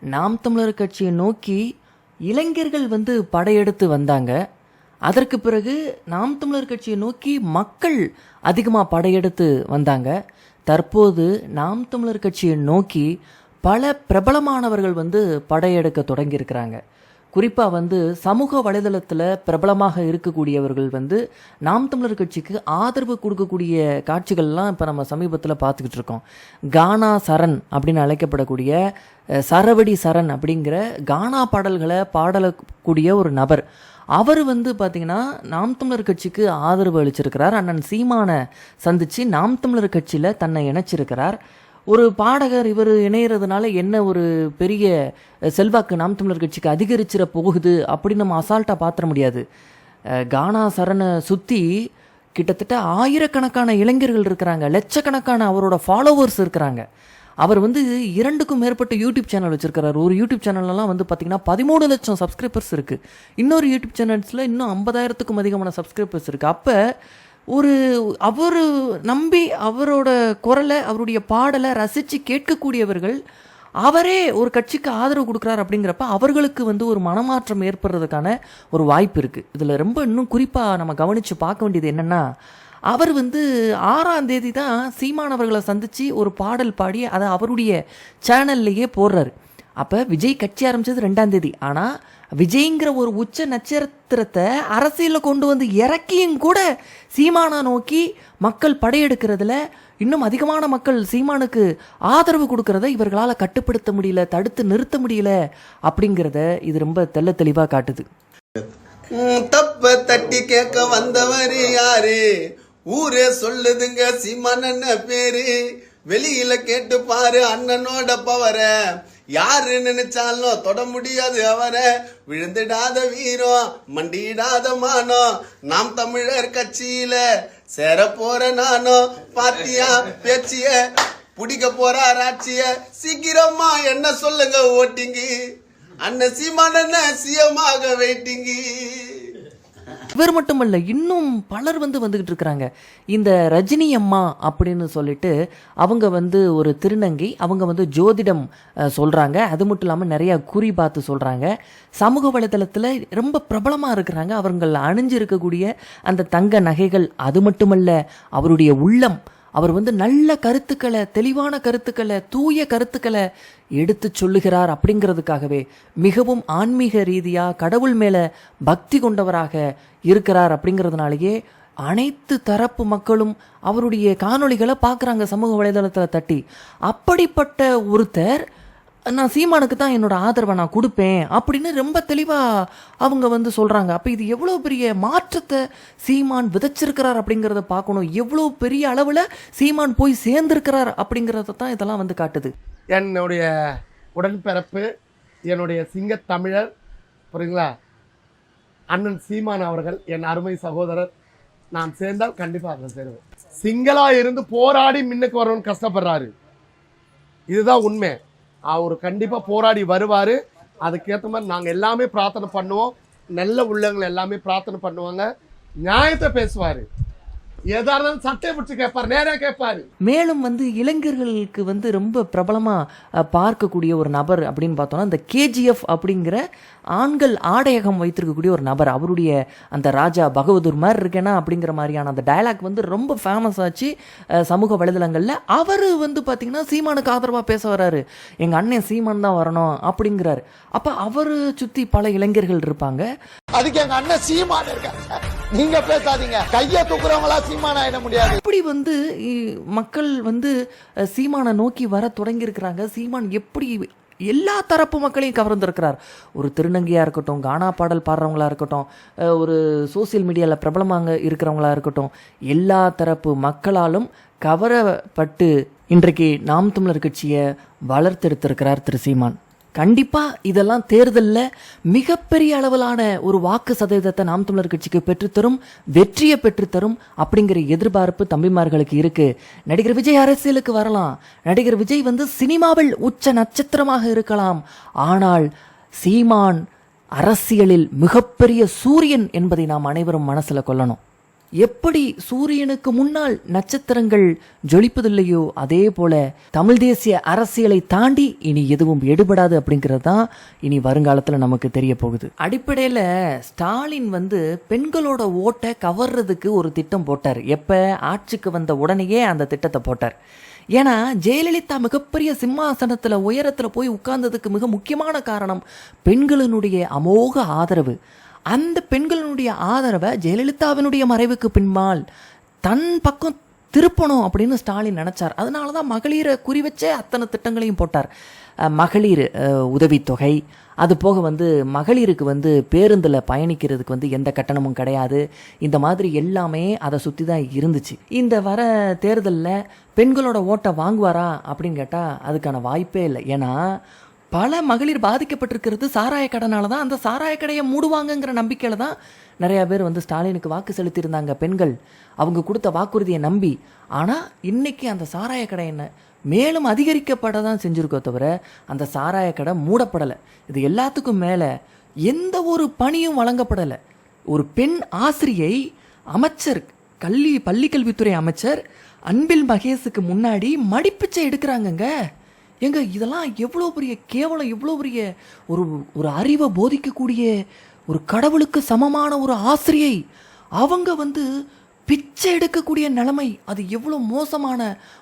நாம் தமிழர் கட்சியை நோக்கி இளைஞர்கள் வந்து படையெடுத்து வந்தாங்க. அதற்கு பிறகு நாம் தமிழர் கட்சியை நோக்கி மக்கள் அதிகமாக படையெடுத்து வந்தாங்க. தற்போது நாம் தமிழர் கட்சியை நோக்கி பல பிரபலமானவர்கள் வந்து படையெடுக்க தொடங்கியிருக்கிறாங்க. குறிப்பாக வந்து சமூக வலைதளத்தில் பிரபலமாக இருக்கக்கூடியவர்கள் வந்து நாம் தமிழர் கட்சிக்கு ஆதரவு கொடுக்கக்கூடிய காட்சிகள்லாம் இப்போ நம்ம சமீபத்தில் பார்த்துக்கிட்டு இருக்கோம். கானா சரண் அப்படின்னு அழைக்கப்படக்கூடிய சரவடி சரண் அப்படிங்கிற கானா பாடல்களை பாடலக்கூடிய ஒரு நபர். அவர் வந்து பார்த்தீங்கன்னா நாம் தமிழர் கட்சிக்கு ஆதரவு அளிச்சிருக்கிறார். அண்ணன் சீமானை சந்தித்து நாம் தமிழர் கட்சியில் தன்னை இணைச்சிருக்கிறார். ஒரு பாடகர் இவர் இணையறதுனால என்ன ஒரு பெரிய செல்வாக்கு நாம் தமிழர் கட்சிக்கு அதிகரிச்சிட போகுது அப்படின்னு நம்ம அசால்ட்டாக பார்த்துட முடியாது. கானா சரணை சுற்றி கிட்டத்தட்ட ஆயிரக்கணக்கான இளைஞர்கள் இருக்கிறாங்க. லட்சக்கணக்கான அவரோட ஃபாலோவர்ஸ் இருக்கிறாங்க. அவர் வந்து இரண்டுக்கும் மேற்பட்ட யூடியூப் சேனல் வச்சிருக்கிறார். ஒரு யூடியூப் சேனல்லாம் வந்து பார்த்தீங்கன்னா பதிமூணு லட்சம் சப்ஸ்கிரைபர்ஸ் இருக்குது இன்னொரு யூடியூப் சேனல்ஸில் இன்னும் ஐம்பதாயிரத்துக்கும் அதிகமான சப்ஸ்கிரைபர்ஸ் இருக்குது அப்போ ஒரு அவர் நம்பி அவரோட குரலை அவருடைய பாடலை ரசித்து கேட்கக்கூடியவர்கள் அவரே ஒரு கட்சிக்கு ஆதரவு கொடுக்குறாரு அப்படிங்கிறப்ப அவர்களுக்கு வந்து ஒரு மனமாற்றம் ஏற்படுறதுக்கான ஒரு வாய்ப்பு இருக்குது இதில் ரொம்ப இன்னும் குறிப்பாக நம்ம கவனித்து பார்க்க வேண்டியது என்னென்னா அவர் வந்து ஆறாம் தேதி தான் சீமானவர்களை சந்தித்து ஒரு பாடல் பாடி அதை அவருடைய சேனல்லையே போடுறாரு. அப்போ விஜய் கட்சி ஆரம்பிச்சது ரெண்டாம் தேதி. ஆனால் விஜய்ங்கிற ஒரு உச்ச நட்சத்திரத்தை அரசியலில் கொண்டு வந்து இறக்கியும் கூட சீமானா நோக்கி மக்கள் படையெடுக்கிறதுல இன்னும் அதிகமான மக்கள் சீமானுக்கு ஆதரவு கொடுக்கறத இவர்களால் கட்டுப்படுத்த முடியல தடுத்து நிறுத்த முடியல அப்படிங்கிறத இது ரொம்ப தெள்ள தெளிவாக காட்டுது. தப்ப தட்டி கேட்க வந்தவர் யாரு? ஊரே சொல்லுதுங்க சீமான் பேரு? வெளியில கேட்டு பாரு அண்ணனோட பவரை. யாரு நினைச்சாலும் தொட முடியாது அவரை. விழுந்துடாத வீரம் மண்டியிடாத மானம். நாம் தமிழர் கட்சியில சேர போற நானும் பாத்தியா பேச்சிய? பிடிக்க போற ஆட்சிய சீக்கிரமா என்ன சொல்லுங்க ஓட்டிங்கி? அண்ணன் சீமான சிஎமாக வெயிட்டிங்கி. இவர் மட்டுமல்ல இன்னும் பலர் வந்து வந்துகிட்டு இருக்கிறாங்க. இந்த ரஜினி அம்மா அப்படின்னு சொல்லிட்டு அவங்க வந்து ஒரு திருநங்கை அவங்க வந்து ஜோதிடம் சொல்கிறாங்க அது மட்டும் இல்லாமல் நிறையா குறி பார்த்து சொல்கிறாங்க சமூக வலைதளத்தில் ரொம்ப பிரபலமாக இருக்கிறாங்க. அவர்கள் அணிஞ்சிருக்கக்கூடிய அந்த தங்க நகைகள் அது மட்டுமல்ல அவருடைய உள்ளம் அவர் வந்து நல்ல கருத்துக்களை தெளிவான கருத்துக்களை தூய கருத்துக்களை எடுத்து சொல்லுகிறார் அப்படிங்கிறதுக்காகவே மிகவும் ஆன்மீக ரீதியாக கடவுள் மேலே பக்தி கொண்டவராக இருக்கிறார் அப்படிங்கிறதுனாலேயே அனைத்து தரப்பு மக்களும் அவருடைய காணொளிகளை பார்க்குறாங்க சமூக வலைதளத்தில் தட்டி. அப்படிப்பட்ட ஒருத்தர் நான் சீமானுக்கு தான் என்னோட ஆதரவை நான் கொடுப்பேன் அப்படின்னு ரொம்ப தெளிவாக அவங்க வந்து சொல்கிறாங்க அப்போ இது எவ்வளோ பெரிய மாற்றத்தை சீமான் விதைச்சிருக்கிறார் அப்படிங்கிறத பார்க்கணும். எவ்வளோ பெரிய அளவில் சீமான் போய் சேர்ந்திருக்கிறார் அப்படிங்கிறத தான் இதெல்லாம் வந்து காட்டுது. என்னுடைய உடன்பிறப்பு என்னுடைய சிங்கத்தமிழர் புரியுங்களா அண்ணன் சீமான் அவர்கள் என் அருமை சகோதரர் நான் சேர்ந்தால் கண்டிப்பாக அதில் சேருவேன். சிங்களாக இருந்து போராடி முன்னுக்கு வரணும்னு கஷ்டப்படுறாரு. இதுதான் உண்மை. அவர் கண்டிப்பாக போராடி வருவார். அதுக்கேற்ற மாதிரி நாங்கள் எல்லாமே பிரார்த்தனை பண்ணுவோம். நல்ல உள்ளவங்களை எல்லாமே பிரார்த்தனை பண்ணுவாங்க. நியாயத்தை பேசுவார். எதா இருந்தாலும் சட்டையை பிடிச்சி கேட்பார் நேராக கேட்பாரு மேலும் வந்து இளைஞர்களுக்கு வந்து ரொம்ப பிரபலமாக பார்க்கக்கூடிய ஒரு நபர் அப்படின்னு பார்த்தோம்னா இந்த கேஜிஎஃப் அப்படிங்கிற ஆண்கள் ஆடையகம் வைத்திருக்கக்கூடிய ஒரு நபர். அவருடைய அந்த ராஜா பகவதூர் மாதிரி இருக்கேனா அப்படிங்கிற மாதிரியான அந்த டயலாக் வந்து ரொம்ப ஃபேமஸ் ஆச்சு சமூக வலைதளங்களில். அவர் வந்து பார்த்தீங்கன்னா சீமானுக்கு ஆதரவாக பேச வராரு எங்கள் அண்ணன் சீமான் தான் வரணும் அப்படிங்கிறாரு. அப்போ அவர் சுற்றி பல இளைஞர்கள் இருப்பாங்க. அதுக்கு எங்க அண்ணன் சீமான் இருக்காங்க நீங்க பேசாதீங்க. கைய தூக்குறவங்களா சீமான் ஆயிட முடியாது. எப்படி வந்து இ- மக்கள் வந்து சீமானை நோக்கி வர தொடங்கியிருக்கிறாங்க. சீமான் எப்படி எல்லா தரப்பு மக்களையும் கவர்ந்திருக்கிறார். ஒரு திருநங்கையாக இருக்கட்டும் கானா பாடல் பாடுறவங்களா இருக்கட்டும் ஒரு சோஷியல் மீடியாவில் பிரபலமாக இருக்கிறவங்களா இருக்கட்டும் எல்லா தரப்பு மக்களாலும் கவரப்பட்டு இன்றைக்கு நாம் தமிழர் கட்சியை வளர்த்தெடுத்திருக்கிறார் திரு சீமான். கண்டிப்பாக இதெல்லாம் தேர்தலில் மிகப்பெரிய அளவிலான ஒரு வாக்கு சதவீதத்தை நாம் தமிழர் கட்சிக்கு பெற்றுத்தரும் வெற்றியை பெற்றுத்தரும் அப்படிங்கிற எதிர்பார்ப்பு தம்பிமார்களுக்கு இருக்கு. நடிகர் விஜய் அரசியலுக்கு வரலாம். நடிகர் விஜய் வந்து சினிமாவில் உச்ச நட்சத்திரமாக இருக்கலாம். ஆனால் சீமான் அரசியலில் மிகப்பெரிய சூரியன் என்பதை நாம் அனைவரும் மனசில் கொள்ளணும். எப்படி சூரியனுக்கு முன்னால் நட்சத்திரங்கள் ஜொலிப்பதில்லையோ அதே போல தமிழ் தேசிய அரசியலை தாண்டி இனி எதுவும் எடுபடாது அப்படிங்கிறது தான் இனி வருங்காலத்தில் நமக்கு தெரிய போகுது அடிப்படையில் ஸ்டாலின் வந்து பெண்களோட ஓட்டை கவர்றதுக்கு ஒரு திட்டம் போட்டார். எப்போ? ஆட்சிக்கு வந்த உடனேயே அந்த திட்டத்தை போட்டார். ஏன்னா ஜெயலலிதா மிகப்பெரிய சிம்மாசனத்தில் உயரத்தில் போய் உட்கார்ந்ததுக்கு மிக முக்கியமான காரணம் பெண்களினுடைய அமோக ஆதரவு. அந்த பெண்களினுடைய ஆதரவை ஜெயலலிதாவினுடைய மறைவுக்கு பின்பால் தன் பக்கம் திருப்பணும் அப்படின்னு ஸ்டாலின் நினச்சார். அதனால தான் மகளிரை குறி வச்சே அத்தனை திட்டங்களையும் போட்டார். மகளிர் உதவித்தொகை அது போக வந்து மகளிருக்கு வந்து பேருந்தில் பயணிக்கிறதுக்கு வந்து எந்த கட்டணமும் கிடையாது. இந்த மாதிரி எல்லாமே அதை சுற்றி தான் இருந்துச்சு. இந்த வர தேர்தலில் பெண்களோட ஓட்டை வாங்குவாரா அப்படின்னு கேட்டால் அதுக்கான வாய்ப்பே இல்லை. ஏன்னா பல மகளிர் பாதிக்கப்பட்டிருக்கிறது. சாராய கடனால தான் அந்த சாராய கடையை மூடுவாங்கங்கிற நம்பிக்கையில் தான் நிறையா பேர் வந்து ஸ்டாலினுக்கு வாக்கு செலுத்தியிருந்தாங்க பெண்கள். அவங்க கொடுத்த வாக்குறுதியை நம்பி. ஆனால் இன்னைக்கு அந்த சாராய கடை என்ன? மேலும் அதிகரிக்கப்பட தான் செஞ்சுருக்கோ தவிர அந்த சாராய கடை மூடப்படலை. இது எல்லாத்துக்கும் மேலே எந்த ஒரு பணியும் வழங்கப்படலை. ஒரு பெண் ஆசிரியை அமைச்சர் கல்வி பள்ளிக்கல்வித்துறை அமைச்சர் அன்பில் மகேஷுக்கு முன்னாடி மடிப்பிச்சை எடுக்கிறாங்கங்க. ஏங்க இதெல்லாம் எவ்வளோ பெரிய கேவலம் எவ்வளோ பெரிய ஒரு ஒரு அறிவை போதிக்கக்கூடிய ஒரு கடவுளுக்கு சமமான ஒரு ஆசிரியை அவங்க வந்து பிச்சை எடுக்கக்கூடிய நிலைமை அது எவ்வளோ மோசமான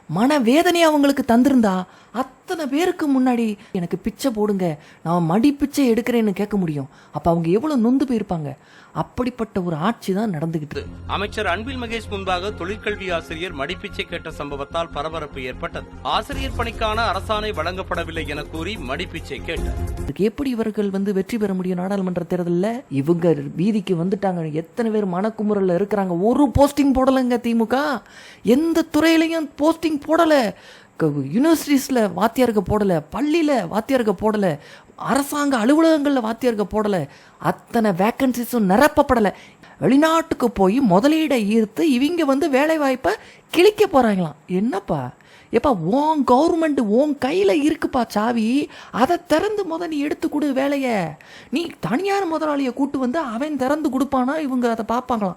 மனவேதனை அவங்களுக்கு தந்திருந்தா அத்தனை பேருக்கு முன்னாடி எனக்கு பிச்சை போடுங்க நான் மடி பிச்சை எடுக்கிறேன்னு கேட்க முடியும். அப்போ அவங்க எவ்வளோ நொந்து போயிருப்பாங்க? அப்படிப்பட்ட ஒரு ஆட்சி தான் நடந்துகிட்டு. அமைச்சர் அன்பில் மகேஷ் முன்பாக தொழிற்கல்வி ஆசிரியர் மடிப்பிச்சை கேட்ட சம்பவத்தால் பரபரப்பு ஏற்பட்டது. ஆசிரியர் பணிக்கான அரசாணை வழங்கப்படவில்லை என கூறி மடிப்பிச்சை கேட்டார். எப்படி இவர்கள் வந்து வெற்றி பெற முடியும் நாடாளுமன்ற தேர்தலில்? இவங்க வீதிக்கு வந்துட்டாங்க. எத்தனை பேர் மனக்குமுறல்ல இருக்கிறாங்க. ஒரு போஸ்டிங் போடலைங்க திமுக. எந்த துறையிலையும் போஸ்டிங் போடலை. யூனிவர்சிட்டிஸில் வாத்தியாருக்கு போடலை. பள்ளியில் வாத்தியாருக்கு போடலை. அரசாங்க அலுவலகங்களில் வாத்தியாருக்கு போடலை. அத்தனை வேக்கன்சிஸும் நிரப்பப்படலை. வெளிநாட்டுக்கு போய் முதலீடை ஈர்த்து இவங்க வந்து வேலைவாய்ப்பை கிழிக்க போகிறாங்களாம் என்னப்பா? எப்பா உன் கவர்மெண்ட் உன் கையில் இருக்குப்பா சாவி. அதை திறந்து முத நீ எடுத்து கொடு வேலையை. நீ தனியார் முதலாளியை கூட்டு வந்து அவன் திறந்து கொடுப்பானா? இவங்க அதை பார்ப்பாங்களாம்.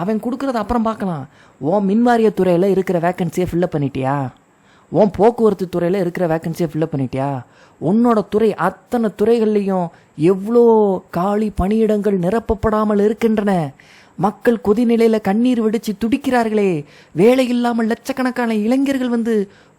அவன் கொடுக்குறத அப்புறம் பார்க்கலாம். உன் மின்வாரிய துறையில் இருக்கிற வேக்கன்சியை ஃபில்லப் பண்ணிட்டியா? உன் போக்குவரத்து துறையில் இருக்கிற வேக்கன்சியை ஃபில்லப் பண்ணிட்டியா? உன்னோட துறை அத்தனை துறைகள்லையும் எவ்வளோ காலி பணியிடங்கள் நிரப்பப்படாமல் இருக்கின்றன. மக்கள் கொதிநிலையில் கண்ணீர் வெடிச்சு துடிக்கிறார்களே. வேலை இல்லாமல் லட்சக்கணக்கான இளைஞர்கள் வந்து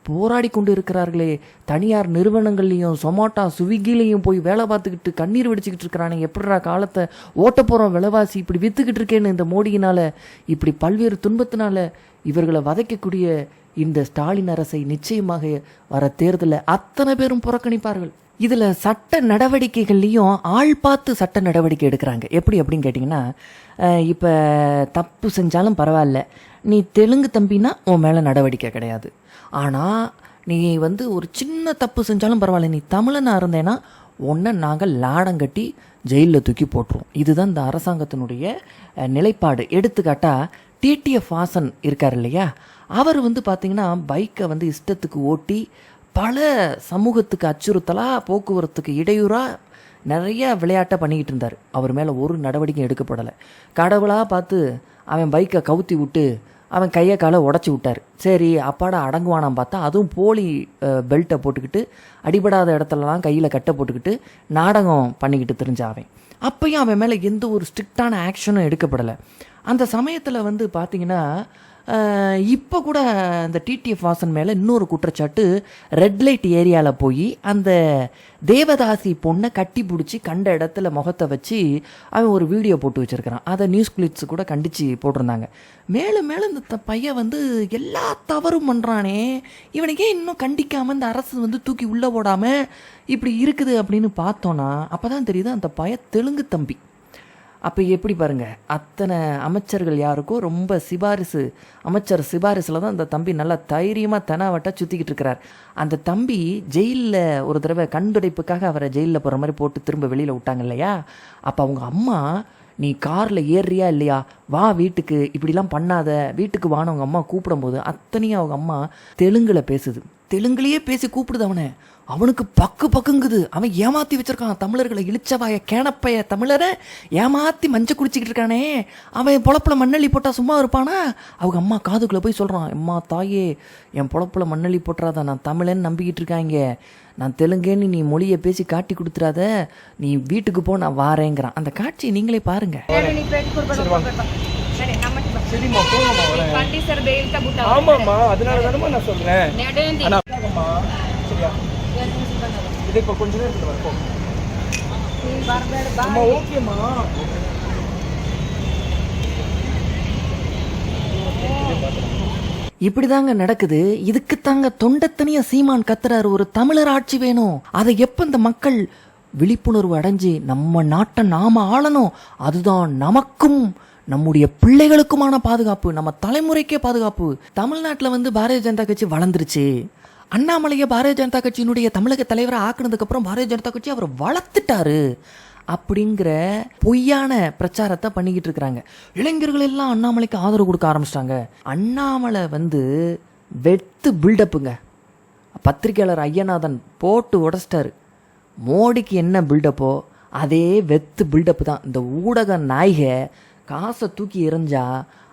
போராடி கொண்டு இருக்கிறார்களே தனியார் நிறுவனங்கள்லையும் சொமாட்டா சுவிக்கிலையும் போய் வேலை பார்த்துக்கிட்டு கண்ணீர் வெடிச்சுக்கிட்டு இருக்கிறானே. எப்படிடா காலத்தை ஓட்ட போகிறோம் விலைவாசி? இப்படி விற்றுக்கிட்டு இருக்கேன்னு இந்த மோடியினால் இப்படி பல்வேறு துன்பத்தினால இவர்களை வதைக்கக்கூடிய இந்த ஸ்டாலின் அரசை நிச்சயமாக வர தேர்தலில் அத்தனை பேரும் புறக்கணிப்பார்கள். இதில் சட்ட நடவடிக்கைகள்லையும் ஆள் பார்த்து சட்ட நடவடிக்கை எடுக்கிறாங்க. எப்படி அப்படின்னு கேட்டிங்கன்னா இப்போ தப்பு செஞ்சாலும் பரவாயில்ல. நீ தெலுங்கு தம்பினா உன் மேலே நடவடிக்கை கிடையாது. ஆனால் நீ வந்து ஒரு சின்ன தப்பு செஞ்சாலும் பரவாயில்ல. நீ தமிழனாக இருந்தேன்னா ஒன்றை நாங்கள் லாடம் கட்டி ஜெயிலில் தூக்கி போட்டுருவோம். இதுதான் இந்த அரசாங்கத்தினுடைய நிலைப்பாடு. எடுத்துக்காட்டால் டிடிஎஃப் வாசன் இருக்கார் இல்லையா? அவர் வந்து பார்த்தீங்கன்னா பைக்கை வந்து இஷ்டத்துக்கு ஓட்டி பல சமூகத்துக்கு அச்சுறுத்தலாக போக்குவரத்துக்கு இடையூறாக நிறைய விளையாட்டை பண்ணிக்கிட்டு இருந்தார். அவர் மேலே ஒரு நடவடிக்கையும் எடுக்கப்படலை. கடவுளாக பார்த்து அவன் பைக்கை கவுத்தி விட்டு அவன் கையை காலை உடச்சி விட்டார். சரி அப்பாடா அடங்குவானாம் பார்த்தா அதுவும் போலி பெல்ட்டை போட்டுக்கிட்டு அடிபடாத இடத்துலலாம் கையில் கட்டை போட்டுக்கிட்டு நாடகம் பண்ணிக்கிட்டு தெரிஞ்ச அவன். அப்பயும் அவன் மேலே எந்த ஒரு ஸ்ட்ரிக்டான ஆக்ஷனும் எடுக்கப்படலை. அந்த சமயத்தில் வந்து பார்த்தீங்கன்னா இப்போ கூட அந்த டிடிஎஃப் வாசன் மேலே இன்னொரு குற்றச்சாட்டு ரெட் லைட் ஏரியாவில் போய் அந்த தேவதாசி பொண்ணை கட்டி பிடிச்சி கண்ட இடத்துல முகத்தை வச்சு அவன் ஒரு வீடியோ போட்டு வச்சுருக்கிறான். அதை நியூஸ் கிளிப்ஸ் கூட கண்டித்து போட்டிருந்தாங்க. மேலும் மேலும் இந்த த- பையன் வந்து எல்லா தவறும் பண்ணுறானே இவனுக்கே இன்னும் கண்டிக்காமல் இந்த அரசு வந்து தூக்கி உள்ளே போடாமல் இப்படி இருக்குது அப்படின்னு பார்த்தோன்னா அப்போ தான் தெரியுது அந்த பையன் தெலுங்கு தம்பி. அப்போ எப்படி பாருங்க அத்தனை அமைச்சர்கள் யாருக்கோ ரொம்ப சிபாரிசு அமைச்சர் சிபாரிசில் தான் அந்த தம்பி நல்லா தைரியமாக தெனாவட்டா சுற்றிக்கிட்டு இருக்கிறார். அந்த தம்பி ஜெயிலில் ஒரு தடவை கண்டுடைப்புக்காக அவரை ஜெயிலில் போகிற மாதிரி போட்டு திரும்ப வெளியில் விட்டாங்க இல்லையா? அப்போ அவங்க அம்மா நீ காரில் ஏறுறியா இல்லையா? வா வீட்டுக்கு இப்படிலாம் பண்ணாத. வீட்டுக்கு வான்னு அவங்க அம்மா கூப்பிடும்போது அத்தனையும் அவங்க அம்மா தெலுங்கில் பேசுது. தெலுங்குலேயே பேசி கூப்பிடுது அவனை. அவனுக்கு பக்கு பக்குங்குது. அவன் ஏமாத்தி வச்சிருக்கான். தமிழர்களை இழிச்சவாய கேனப்பைய தமிழரை ஏமாத்தி மஞ்ச குடிச்சிக்கிட்டு இருக்கானே. அவன் பொழப்புல மண்ணள்ளி போட்டா சும்மா இருப்பானா? அவங்க அம்மா காதுக்குள்ள போய் சொல்றான். அம்மா தாயே என் பொழப்புல மண்ணள்ளி போட்டுறாத. நான் தமிழன்னு நம்பிக்கிட்டு இருக்காங்க. நான் தெலுங்குன்னு நீ மொழியை பேசி காட்டி கொடுத்துறாத. நீ வீட்டுக்கு போ நான் வாரேங்கிறான். அந்த காட்சியை நீங்களே பாருங்க. சரிம்மா போங்கம்மா வரேன். ஆமாம்மா அதனால தானம்மா நான் சரியா? இதை இப்போ கொஞ்ச நேரத்தில் வரப்போம் அம்மா ஓகேம்மா. இப்படிதாங்க நடக்குது. இதுக்கு தாங்க தொண்டத்தனிய சீமான் கத்துறாரு ஒரு தமிழர் ஆட்சி வேணும். அதை எப்ப இந்த மக்கள் விழிப்புணர்வு அடைஞ்சு நம்ம நாட்டை நாம ஆளணும்? அதுதான் நமக்கும் நம்முடைய பிள்ளைகளுக்குமான பாதுகாப்பு நம்ம தலைமுறைக்கே பாதுகாப்பு. தமிழ்நாட்டில் வந்து பாரதிய ஜனதா கட்சி வளர்ந்துருச்சு. அண்ணாமலையை பாரதிய ஜனதா கட்சியினுடைய தமிழக தலைவரை ஆக்குனதுக்கு அப்புறம் பாரதிய ஜனதா கட்சி அவர் வளர்த்துட்டாரு அப்படிங்கிற பொய்யான பிரச்சாரத்தை பண்ணிக்கிட்டு இருக்கிறாங்க. இளைஞர்கள் எல்லாம் அண்ணாமலைக்கு ஆதரவு கொடுக்க ஆரம்பிச்சிட்டாங்க. அண்ணாமலை வந்து வெத்து பில்டப்புங்க பத்திரிக்கையாளர் ஐயநாதன் போட்டு உடச்சிட்டாரு. மோடிக்கு என்ன பில்டப்போ அதே வெத்து பில்டப் தான். இந்த ஊடக நாய்க காசை தூக்கி எறிஞ்சா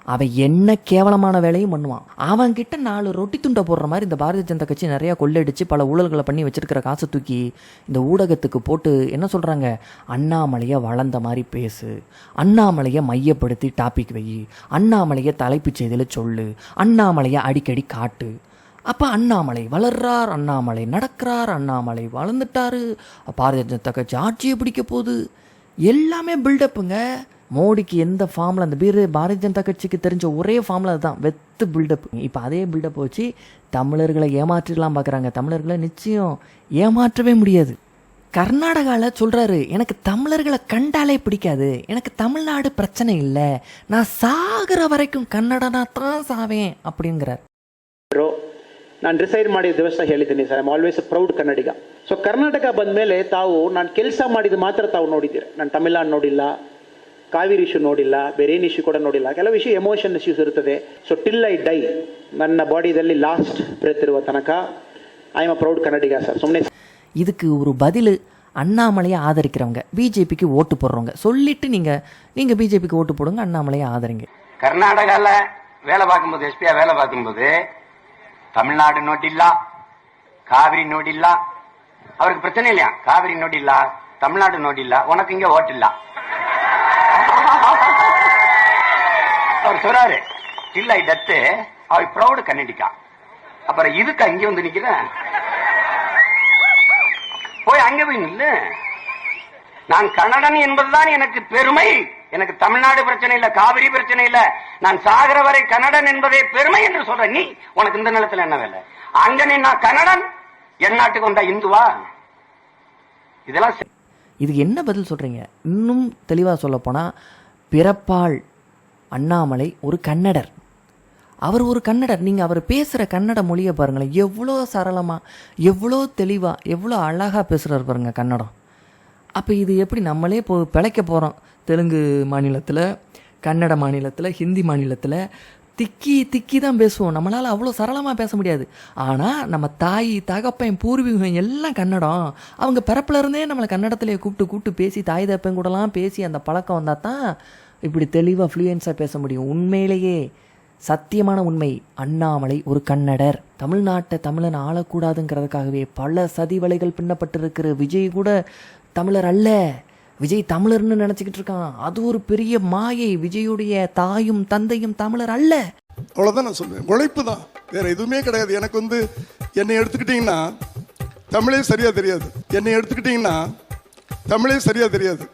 அவன் என்ன கேவலமான வேலையும் பண்ணுவான். அவன் கிட்ட நாலு ரொட்டி துண்டை போடுற மாதிரி இந்த பாரதிய ஜனதா கட்சி நிறைய கொள்ளடிச்சு பல ஊழல்களை பண்ணி வச்சிருக்கிற காசை தூக்கி இந்த ஊடகத்துக்கு போட்டு என்ன சொல்றாங்க? அண்ணாமலையை வளர்ந்த மாதிரி பேசு. அண்ணாமலையை மையப்படுத்தி டாபிக் வை. அண்ணாமலையை தலைப்புச் செய்தியில் சொல்லு. அண்ணாமலையை அடிக்கடி காட்டு. அப்போ அண்ணாமலை வளர்றார் அண்ணாமலை நடக்கிறார் அண்ணாமலை வளர்ந்துட்டாரு. பாரதிய ஜனதா கட்சி ஆட்சியை பிடிக்க போகுது. எல்லாமே பில்டப்புங்க மோடிக்கு எந்த ஃபார்மில் அந்த பேர் பாரதிய ஜனதா கட்சிக்கு தெரிஞ்ச ஒரே ஃபார்மில் அதுதான் வெத்து பில்டப் இப்போ அதே பில்டப் வச்சு தமிழர்களை ஏமாற்றிடலாம் பார்க்குறாங்க தமிழர்களை நிச்சயம் ஏமாற்றவே முடியாது கர்நாடகாவில் சொல்கிறாரு எனக்கு தமிழர்களை கண்டாலே பிடிக்காது எனக்கு தமிழ்நாடு பிரச்சனை இல்லை நான் சாகிற வரைக்கும் கன்னடனா தான் சாவேன் அப்படிங்கிறார் ನಾನು ಡಿಸೈಡ್ ಮಾಡಿದ ದಿವಸ ಹೇಳಿದ್ದೀನಿ sir I'm always a proud Kannadiga so Karnataka ಬಂದ ಮೇಲೆ ತಾವು ನಾನು ಕೆಲಸ ಮಾಡಿದ ಮಾತ್ರ ತಾವು ನೋಡಿದ್ದೀರಿ ನಾನು ತಮಿಳ್ನಾಡು ನೋಡಿಲ್ಲ ಕಾವೇರಿ ಇಶ್ಯೂ ನೋಡಿಲ್ಲ ಬೇರೆ ಏನು ಇಶ್ಯೂ ಕೂಡ ನೋಡಿಲ್ಲ ಕೆಲವು ಇಶ್ಯೂ ಎಮೋಷನ್ ಇಶ್ಯೂಸ್ ಇರುತ್ತದೆ ಸೊ ಟಿಲ್ ಐ ಡೈ ನನ್ನ ಬಾಡಿದಲ್ಲಿ ಲಾಸ್ಟ್ ಬ್ರೆತ್ ಇರುವ ತನಕ I am a proud Kannadiga sir ಸುಮ್ಮನೆ இதுக்கு ஒரு பதில் அண்ணாமலையை ஆதரிக்கிறவங்க பிஜேபிக்கு ஓட்டு போடுறவங்க சொல்லிட்டு நீங்கள் நீங்கள் பிஜேபிக்கு ஓட்டு போடுங்க அண்ணாமலையை ஆதரிங்க கர்நாடகால வேலை பார்க்கும்போது எஸ்பியா வேலை பார்க்கும்போது தமிழ்நாடு நோட்டில்லா காவிரி நோட்டில்லா அவருக்கு பிரச்சனை இல்லையா காவிரி நோட்டில்லா தமிழ்நாடு நோட்டில்லா உனக்கு இங்க ஓட்டில்லா அவர் சொல்றாரு இல்லை டத்து. அவர் ப்ரௌடு கன்னடிக்கா அப்புறம் இதுக்கு அங்கே வந்து நிக்கிறேன். போய் அங்க போய் நில்லு. நான் கன்னடன் என்பதுதான் எனக்கு பெருமை. எனக்கு தமிழ்நாடு பிரச்சனை இல்ல காவிரி பிரச்சனை இல்ல. நான் சாகிற வரை கன்னடன் என்பதே பெருமை என்று சொல்ற நீ உனக்கு இந்த நிலத்துல என்ன வேலை? அங்க நீ நான் கன்னடன். என் நாட்டுக்கு வந்தா இந்துவா? இதெல்லாம் சரி. இதுக்கு என்ன பதில் சொல்றீங்க? இன்னும் தெளிவா சொல்ல போனா பிறப்பால் அண்ணாமலை ஒரு கன்னடர். அவர் ஒரு கன்னடர். நீங்கள் அவர் பேசுகிற கன்னட மொழியை பாருங்களேன். எவ்வளோ சரளமாக எவ்வளோ தெளிவாக எவ்வளோ அழகாக பேசுகிறார் பாருங்கள் கன்னடம். அப்போ இது எப்படி நம்மளே இப்போ பிழைக்க போகிறோம் தெலுங்கு மாநிலத்தில் கன்னட மாநிலத்தில் ஹிந்தி மாநிலத்தில் திக்கி திக்கி தான் பேசுவோம். நம்மளால் அவ்வளோ சரளமாக பேச முடியாது. ஆனால் நம்ம தாய் தகப்பன் பூர்வீகம் எல்லாம் கன்னடம். அவங்க பிறப்புலேருந்தே நம்மளை கன்னடத்திலே கூப்பிட்டு கூப்பிட்டு பேசி தாய் தகப்பன் கூடலாம் பேசி அந்த பழக்கம் வந்தால் தான் இப்படி தெளிவாக ஃப்ளூயன்ஸாக பேச முடியும். உண்மையிலேயே சத்தியமான உண்மை அண்ணாமலை ஒரு கன்னடர். தமிழ்நாட்டை தமிழன் ஆளக்கூடாதுங்கிறதுக்காகவே பல சதி வலைகள் பின்னப்பட்டிருக்கிற விஜய் கூட தமிழர் அல்ல. விஜய் தமிழர்னு நினச்சிக்கிட்டு இருக்கான். அது ஒரு பெரிய மாயை. விஜயுடைய தாயும் தந்தையும் தமிழர் அல்ல. அவ்வளோதான் நான் சொல்லுவேன் உழைப்பு தான். வேற எதுவுமே கிடையாது. எனக்கு வந்து என்னை எடுத்துக்கிட்டிங்கன்னா தமிழே சரியாக தெரியாது. என்னை எடுத்துக்கிட்டிங்கன்னா தமிழே சரியாக தெரியாது.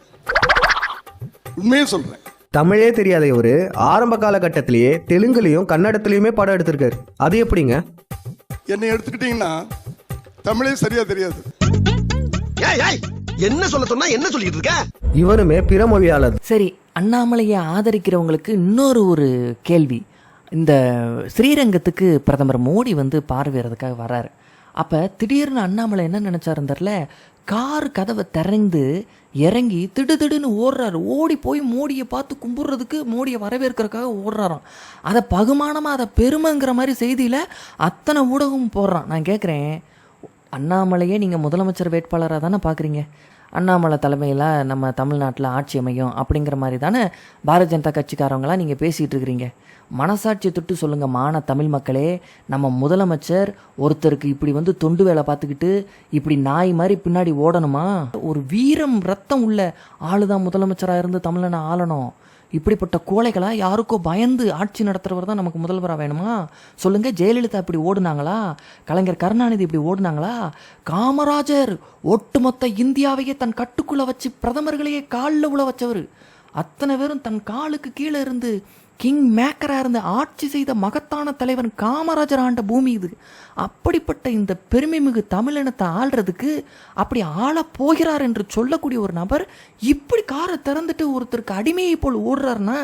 உண்மையே சொல்கிறேன் தமிழே தெரியாத இவரு ஆரம்ப காலகட்டத்திலேயே தெலுங்குலயும் கன்னடத்திலயுமே படம் எடுத்திருக்காரு. அது எப்படிங்க? என்னை எடுத்துக்கிட்டிங்கன்னா தமிழே சரியா தெரியாது. ஏய் ஏய் என்ன சொல்ல சொன்னா என்ன சொல்லிட்டு இருக்க? இவருமே பிற மொழியாளர். சரி அண்ணாமலையை ஆதரிக்கிறவங்களுக்கு இன்னொரு ஒரு கேள்வி. இந்த ஸ்ரீரங்கத்துக்கு பிரதமர் மோடி வந்து பார்வையிறதுக்காக வராரு அப்போ திடீர்னு அண்ணாமலை என்ன நினச்சாருந்தார்ல கார் கதவை திறந்து இறங்கி திடுதிடுன்னு ஓடுறாரு. ஓடி போய் மோடியை பார்த்து கும்பிட்றதுக்கு மோடியை வரவேற்கிறதுக்காக ஓடுறாராம். அதை பகுமானமாக அதை பெருமைங்கிற மாதிரி செய்தியில் அத்தனை ஊடகமும் போடுறான். நான் கேட்குறேன் அண்ணாமலையே நீங்கள் முதலமைச்சர் வேட்பாளராக தானே பார்க்குறீங்க அண்ணாமலை தலைமையில் நம்ம தமிழ்நாட்டில் ஆட்சி அமையும் அப்படிங்கிற மாதிரி தானே பாரதிய ஜனதா கட்சிக்காரவங்களாம் நீங்கள் பேசிகிட்டு இருக்கிறீங்க? மனசாட்சி தொட்டு சொல்லுங்கள் மான தமிழ் மக்களே. நம்ம முதலமைச்சர் ஒருத்தருக்கு இப்படி வந்து தொண்டு வேலை பார்த்துக்கிட்டு இப்படி நாய் மாதிரி பின்னாடி ஓடணுமா? ஒரு வீரம் ரத்தம் உள்ள ஆளுதான் முதலமைச்சராக இருந்து தமிழனை ஆளணும். இப்படிப்பட்ட கோழைகளா யாருக்கோ பயந்து ஆட்சி நடத்துறவர் தான் நமக்கு முதல்வராக வேணுமா? சொல்லுங்க ஜெயலலிதா இப்படி ஓடுனாங்களா? கலைஞர் கருணாநிதி இப்படி ஓடுனாங்களா? காமராஜர் ஒட்டுமொத்த இந்தியாவையே தன் கட்டுக்குள்ள வச்சு பிரதமர்களையே காலில் உள்ள வச்சவர். அத்தனை பேரும் தன் காலுக்கு கீழே இருந்து கிங் மேக்கராக இருந்து ஆட்சி செய்த மகத்தான தலைவன் காமராஜர் ஆண்ட பூமி இது. அப்படிப்பட்ட இந்த பெருமை மிகு தமிழினத்தை ஆள்றதுக்கு அப்படி ஆளப் போகிறார் என்று சொல்லக்கூடிய ஒரு நபர் இப்படி காரை திறந்துட்டு ஒருத்தருக்கு அடிமையை போல் ஓடுறாருன்னா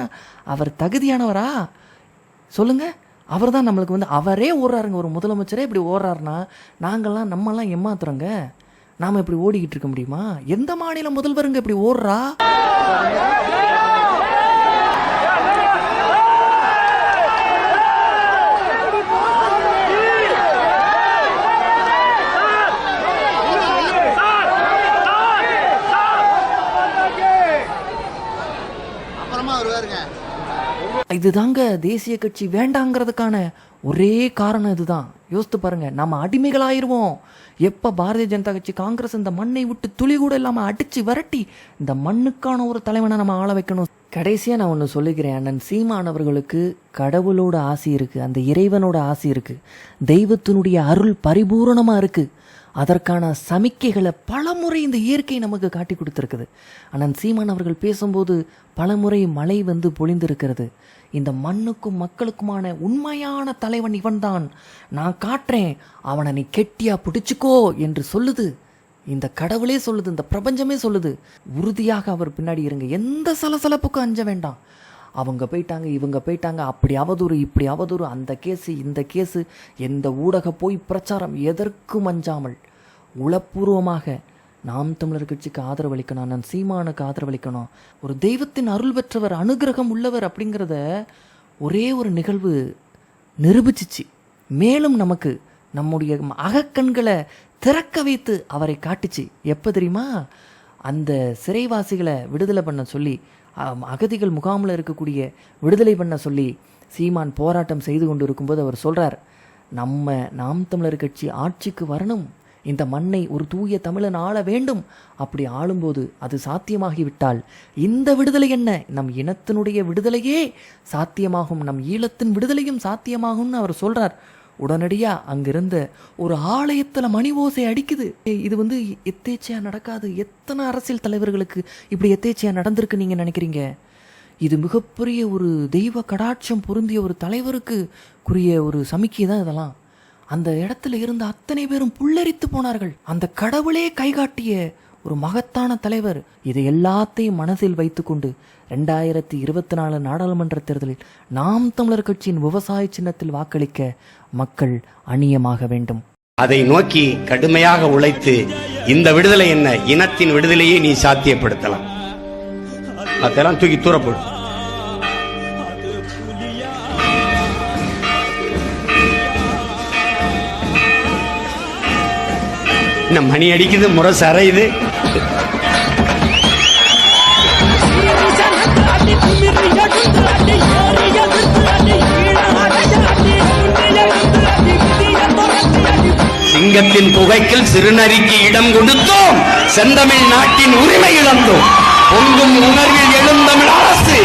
அவர் தகுதியானவரா? சொல்லுங்க. அவர் தான் நம்மளுக்கு வந்து அவரே ஓடுறாருங்க. ஒரு முதலமைச்சரே இப்படி ஓடுறாருன்னா நாங்கள்லாம் நம்மலாம் ஏமாத்துறோங்க. நாம் இப்படி ஓடிக்கிட்டு இருக்க முடியுமா? எந்த மாநில முதல்வருங்க இப்படி ஓடுறா? இதுதாங்க தேசிய கட்சி வேண்டாங்கிறதுக்கான ஒரே காரணம் இதுதான். யோசித்து பாருங்க நம்ம அடிமைகளாயிருவோம். எப்ப பாரதிய ஜனதா கட்சி காங்கிரஸ் இந்த மண்ணை விட்டு துளி கூட இல்லாம அடிச்சு விரட்டி இந்த மண்ணுக்கான ஒரு தலைவனை நம்ம ஆள வைக்கணும். கடைசியா நான் ஒன்று சொல்லிக்கிறேன் அண்ணன் சீமானவர்களுக்கு கடவுளோட ஆசி இருக்கு அந்த இறைவனோட ஆசி இருக்கு. தெய்வத்தினுடைய அருள் பரிபூரணமாக இருக்கு. அதற்கான சமிக்கைகளை பலமுறை இந்த இயற்கை நமக்கு காட்டி கொடுத்துருக்குது. ஆனால் சீமான் அவர்கள் பேசும்போது பலமுறை மழை வந்து பொழிந்திருக்கிறது. இந்த மண்ணுக்கும் மக்களுக்குமான உண்மையான தலைவன் இவன்தான். நான் காட்டுறேன். அவனை நீ கெட்டியா பிடிச்சிக்கோ என்று சொல்லுது. இந்த கடவுளே சொல்லுது இந்த பிரபஞ்சமே சொல்லுது. உறுதியாக அவர் பின்னாடி இருங்க. எந்த சலசலப்புக்கும் அஞ்ச வேண்டாம். அவங்க போயிட்டாங்க இவங்க போயிட்டாங்க அப்படி அவதூறு இப்படி அவதூறு அந்த கேஸு இந்த கேஸு எந்த ஊடக போய் பிரச்சாரம் எதற்கும் அஞ்சாமல் உளப்பூர்வமாக நாம் தமிழர் கட்சிக்கு ஆதரவளிக்கணும் நான் சீமானுக்கு ஆதரவளிக்கணும். ஒரு தெய்வத்தின் அருள் பெற்றவர் அனுகிரகம் உள்ளவர் அப்படிங்கிறத ஒரே ஒரு நிகழ்வு நிரூபிச்சிச்சு. மேலும் நமக்கு நம்முடைய அகக்கண்களை திறக்க வைத்து அவரை காட்டுச்சு. எப்போ தெரியுமா? அந்த சிறைவாசிகளை விடுதலை பண்ண சொல்லி அகதிகள் முகாமில் இருக்கக்கூடிய விடுதலை பண்ண சொல்லி சீமான் போராட்டம் செய்து கொண்டு இருக்கும்போது அவர் சொல்றார் நம்ம நாம் தமிழர் கட்சி ஆட்சிக்கு வரணும். இந்த மண்ணை ஒரு தூய தமிழன் ஆள வேண்டும். அப்படி ஆளும்போது அது சாத்தியமாகிவிட்டால் இந்த விடுதலை என்ன? நம் இனத்தினுடைய விடுதலையே சாத்தியமாகும் நம் ஈழத்தின் விடுதலையும் சாத்தியமாகும்னு அவர் சொல்கிறார் உடனடியா அங்கிருந்த ஒரு ஆலயத்துல மணி ஓசை அடிக்குது. இது வந்து எத்தேச்சையா நடக்காது. எத்தனை அரசியல் தலைவர்களுக்கு இப்படி எத்தேச்சையா நடந்திருக்கு நீங்க நினைக்கிறீங்க? இது மிகப்பெரிய ஒரு தெய்வ கடாட்சம் பொருந்திய ஒரு தலைவருக்கு குறிய ஒரு சமிக்கை தான் இதெல்லாம். அந்த இடத்துல இருந்த அத்தனை பேரும் புல்லரித்து போனார்கள். அந்த கடவுளே கைகாட்டிய ஒரு மகத்தான தலைவர் இதை எல்லாத்தையும் மனசில் வைத்துக்கொண்டு ரெண்டாயிரத்தி இருபத்தி நாலு நாடாளுமன்ற தேர்தலில் நாம் தமிழர் கட்சியின் விவசாய சின்னத்தில் வாக்களிக்க மக்கள் அணியமாக வேண்டும். அதை நோக்கி கடுமையாக உழைத்து இந்த விடுதலை என்ன? இனத்தின் விடுதலையை நீ சாத்தியப்படுத்தலாம். அதெல்லாம் தூக்கி தூரப்படும் என்ன மணி அடிக்குது? முரசு அறையுது சிங்கத்தின் புகைக்கில் சிறுநரிக்கு இடம் கொடுத்தோம். செந்தமிழ் நாட்டின் உரிமை இழந்தோம். பொங்கும் உணர்வில் எழுந்தமிழ் அரசு